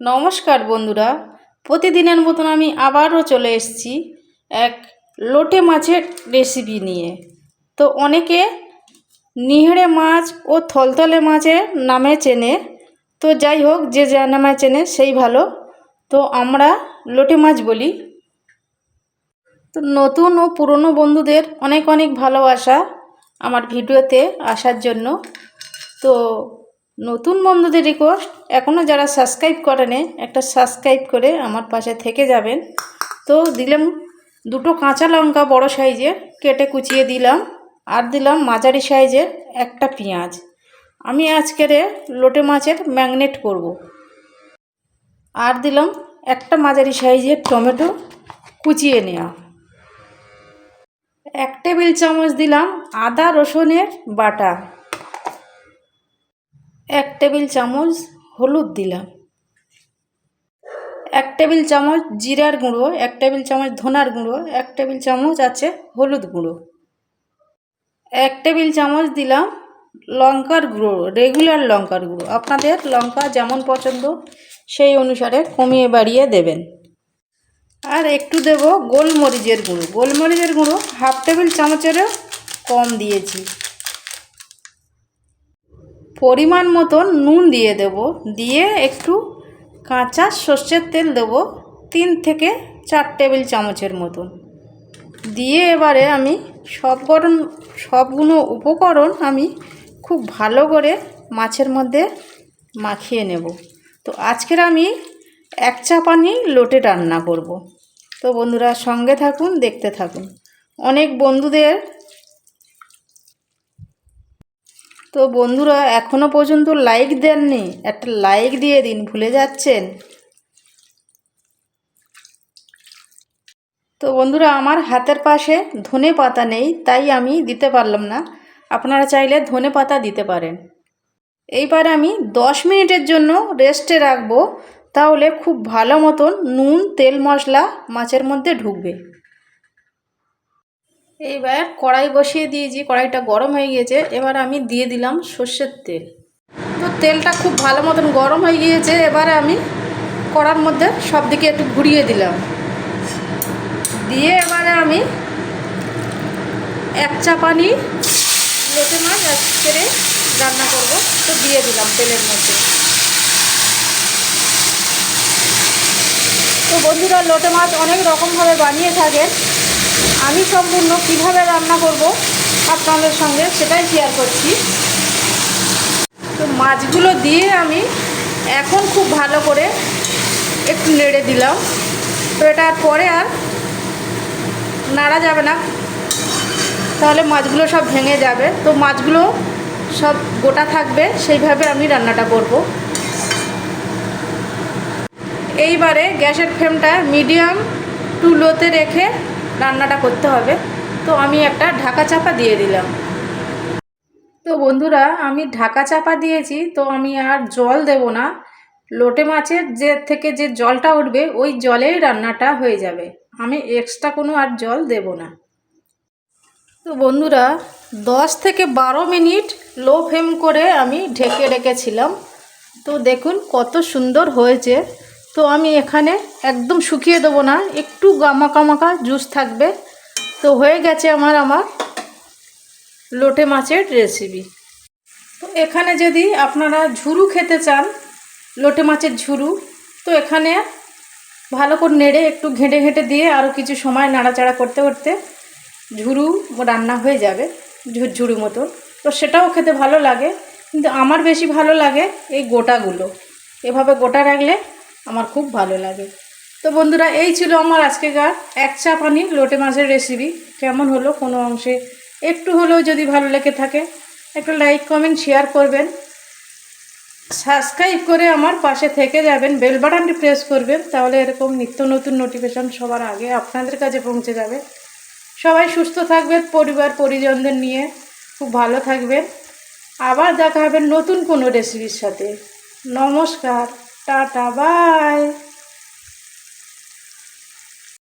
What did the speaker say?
নমস্কার বন্ধুরা, প্রতিদিনের মতন আমি আবারও চলে এসেছি এক লোটে মাছের রেসিপি নিয়ে। তো অনেকে নিহড়ে মাছ ও থলথলে মাছের নামে চেনে। তো যাই হোক, যে যা নামে চেনে সেই ভালো। তো আমরা লোটে মাছ বলি। তো নতুন ও পুরনো বন্ধুদের অনেক অনেক ভালোবাসা আমার ভিডিওতে আসার জন্য। তো নতুন বন্ধুদের রিকোয়েস্ট এখনও যারা সাবস্ক্রাইব করেনি, একটা সাবস্ক্রাইব করে আমার পাশে থেকে যাবেন। তো দিলাম দুটো কাঁচা লঙ্কা বড় সাইজের, কেটে কুচিয়ে দিলাম, আর দিলাম মাঝারি সাইজের একটা পেঁয়াজ। আমি আজকের লোটে মাছের ম্যাগনেট করব। আর দিলাম একটা মাঝারি সাইজের টমেটো কুচিয়ে নেওয়া এক টেবিল চামচ দিলাম আদা রসুনের বাটা। এক টেবিল চামচ হলুদ দিলাম। এক টেবিল চামচ জিরার গুঁড়ো, এক টেবিল চামচ ধনার গুঁড়ো, এক টেবিল চামচ আছে হলুদ গুঁড়ো। এক টেবিল চামচ দিলাম লঙ্কার গুঁড়ো, রেগুলার লঙ্কার গুঁড়ো। আপনাদের লঙ্কা যেমন পছন্দ, সেই অনুসারে কমিয়ে বাড়িয়ে দেবেন। আর একটু দেব গোলমরিচের গুঁড়ো। গোলমরিচের গুঁড়ো হাফ টেবিল চামচেরও কম দিয়েছি। পরিমাণ মতন নুন দিয়ে দেব। দিয়ে একটু কাঁচা সর্ষের তেল দেব তিন থেকে চার টেবিল চামচের মতন। দিয়ে এবারে আমি সবকরণ সবগুলো উপকরণ আমি খুব ভালো করে মাছের মধ্যে মাখিয়ে নেব। তো আজকের আমি এক চা পানি লোটে রান্না করব। তো বন্ধুরা সঙ্গে থাকুন, দেখতে থাকুন। অনেক বন্ধুদের তো বন্ধুরা এখনও পর্যন্ত লাইক দেননি। একটা লাইক দিয়ে দিন, ভুলে যাচ্ছেন? তো বন্ধুরা, আমার হাতের পাশে ধনে পাতা নেই, তাই আমি দিতে পারলাম না। আপনারা চাইলে ধনে পাতা দিতে পারেন। এইবার আমি দশ মিনিটের জন্য রেস্টে রাখব, তাহলে খুব ভালো মতন নুন, তেল, মশলা মাছের মধ্যে ঢুকবে। এইবার কড়াই বসিয়ে দিয়েছি, কড়াইটা গরম হয়ে গিয়েছে এবার আমি দিয়ে দিলাম সর্ষের তেল। তো তেলটা খুব ভালো মতন গরম হয়ে গিয়েছে, এবারে আমি কড়ার মধ্যে সব দিকে একটু ঘুরিয়ে দিলাম। দিয়ে এবারে আমি এক চা পানি লোটে মাছ এক আজকেরে রান্না করব, তো দিয়ে দিলাম তেলের মধ্যে। তো বন্ধুরা লোটে মাছ অনেক রকমভাবে বানিয়ে থাকেন আমি সম্পূর্ণ কীভাবে রান্না করব আপনাদের সঙ্গে সেটাই শেয়ার করছি। তো মাছগুলো দিয়ে আমি এখন খুব ভালো করে একটু নেড়ে দিলাম। তো এটার পরে আর নাড়া যাবে না। তাহলে মাছগুলো সব ভেঙে যাবে। তো মাছগুলো সব গোটা থাকবে, সেইভাবে আমি রান্নাটা করব। এইবারে গ্যাসের ফ্লেমটা মিডিয়াম টু লোতে রেখে রান্নাটা করতে হবে। তো আমি একটা ঢাকা চাপা দিয়ে দিলাম। তো বন্ধুরা, আমি ঢাকা চাপা দিয়েছি, তো আমি আর জল দেব না। লোটে মাছের যে থেকে যে জলটা উঠবে, ওই জলেই রান্নাটা হয়ে যাবে। আমি এক্সট্রা কোনো আর জল দেব না। তো বন্ধুরা, দশ থেকে বারো মিনিট লো ফ্লেম করে আমি ঢেকে রেখেছিলাম। তো দেখুন কত সুন্দর হয়েছে। তো আমি এখানে একদম শুকিয়ে দেবো না, একটু গামাকা মাকা জুস থাকবে। তো হয়ে গেছে আমার আমার লোটে মাছের রেসিপি তো এখানে যদি আপনারা ঝুরু খেতে চান, লোটে মাছের ঝুরু, তো এখানে ভালো করে নেড়ে একটু ঘেঁটে ঘেঁটে দিয়ে আরও কিছু সময় নাড়াচাড়া করতে করতে ঝুরু রান্না হয়ে যাবে ঝুরঝুরু মতো। তো সেটাও খেতে ভালো লাগে, কিন্তু আমার বেশি ভালো লাগে এই গোটাগুলো। এভাবে গোটা রাখলে আমার খুব ভালো লাগে। তো বন্ধুরা, এই ছিল আমার আজকেকার এক চা পানি, লোটে মাছের রেসিপি কেমন হলো কোনো অংশে? একটু হলেও যদি ভালো লেগে থাকে, একটা লাইক কমেন্ট শেয়ার করবেন। সাবস্ক্রাইব করে আমার পাশে থেকে যাবেন। বেল বাটনটি প্রেস করবেন, তাহলে এরকম নিত্য নতুন নোটিফিকেশান সবার আগে আপনাদের কাছে পৌঁছে যাবে। সবাই সুস্থ থাকবেন, পরিবার, পরিজনদের নিয়ে খুব ভালো থাকবেন। আবার দেখা হবে নতুন কোনো রেসিপির সাথে। নমস্কার। Tata bye.